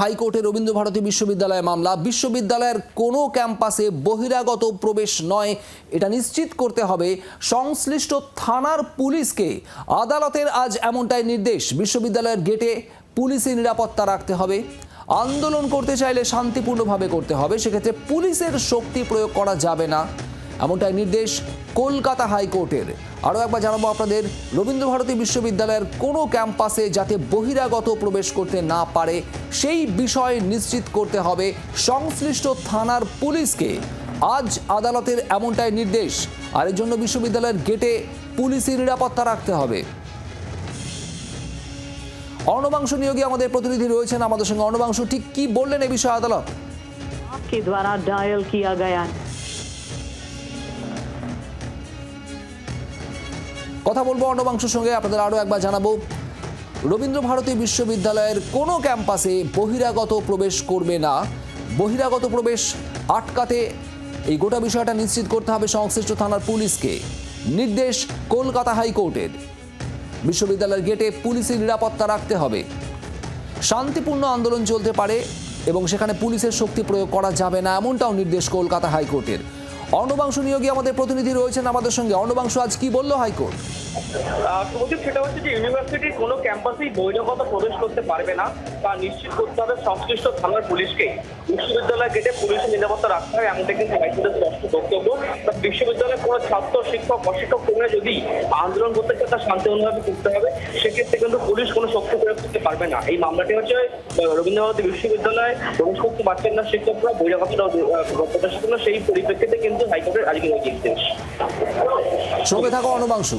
হাইকোর্টে রবীন্দ্র ভারতী বিশ্ববিদ্যালয় মামলা। বিশ্ববিদ্যালয়ের কোনো ক্যাম্পাসে বহিরাগত প্রবেশ নয়, এটা নিশ্চিত করতে হবে। সংশ্লিষ্ট থানার পুলিশকে আদালতের আজ এমনটাই নির্দেশ। বিশ্ববিদ্যালয়ের গেটে পুলিশি নিরাপত্তা রাখতে হবে। আন্দোলন করতে চাইলে শান্তিপূর্ণভাবে করতে হবে। সেক্ষেত্রে পুলিশের শক্তি প্রয়োগ করা যাবে না। এমনটাই নির্দেশ কলকাতা হাইকোর্টের আরও একবার জানাবো আপনাদের রবীন্দ্র ভারতী বিশ্ববিদ্যালয়ের কোনো ক্যাম্পাসে যাতে বহিরাগত প্রবেশ করতে না পারে সেই বিষয় নিশ্চিত করতে হবে সংশ্লিষ্ট থানার পুলিশকে আজ আদালতের এমনটাই নির্দেশ আর এর জন্য বিশ্ববিদ্যালয়ের গেটে পুলিশি নিরাপত্তা রাখতে হবে অর্ণবাংশ নিয়োগে আমাদের প্রতিনিধি রয়েছেন আমাদের সঙ্গে অর্ণবাংশ ঠিক কি বললেন এ বিষয়ে আদালত के द्वारा डायल किया गया কথা বলব অর্ণবাংশের সঙ্গে। আপনাদের আরও একবার জানাব রবীন্দ্র ভারতী বিশ্ববিদ্যালয়ের কোনো ক্যাম্পাসে বহিরাগত প্রবেশ করবে না। বহিরাগত প্রবেশ আটকাতে এই গোটা বিষয়টা নিশ্চিত করতে হবে সংশ্লিষ্ট থানার পুলিশকে। নির্দেশ কলকাতা হাইকোর্টের। বিশ্ববিদ্যালয়ের গেটে পুলিশের নিরাপত্তা রাখতে হবে। শান্তিপূর্ণ আন্দোলন চলতে পারে এবং সেখানে পুলিশের শক্তি প্রয়োগ করা যাবে না, এমনটাও নির্দেশ কলকাতা হাইকোর্টের। অর্ণবাংশ নিয়োগী আমাদের প্রতিনিধি রয়েছেন আমাদের সঙ্গে। অর্ণবাংশ আজ কি বলল হাইকোর্ট? আহ, সেটা হচ্ছে যে ইউনিভার্সিটির কোনো ক্যাম্পাসেই বহিরাগত প্রবেশ করতে পারবে না। তা নিশ্চিত করতে হবে সংশ্লিষ্ট থানার পুলিশকে। বিশ্ববিদ্যালয় গেটে পুলিশের নিরাপত্তা রাখতে হবে এমনটা কিন্তু হাইকোর্টের স্পষ্ট বক্তব্য। তা বিশ্ববিদ্যালয়ের কোনো ছাত্র শিক্ষক অশিক্ষক কর্মীরা যদি আন্দোলন করতে চায় তা শান্তিপূর্ণভাবে করতে হবে। সেক্ষেত্রে কিন্তু পুলিশ কোনো শক্তি প্রয়োগ করতে পারবে না। এই মামলাটি হচ্ছে আহ, রবীন্দ্র ভারতী বিশ্ববিদ্যালয়ে প্রবেশ করতে না শিক্ষকরা বহিরাগত প্রবেশ করতে না, সেই পরিপ্রেক্ষিতে কিন্তু হাইকোর্টের আজকের এই নির্দেশ। সঙ্গে থাকো অর্ণবাংশু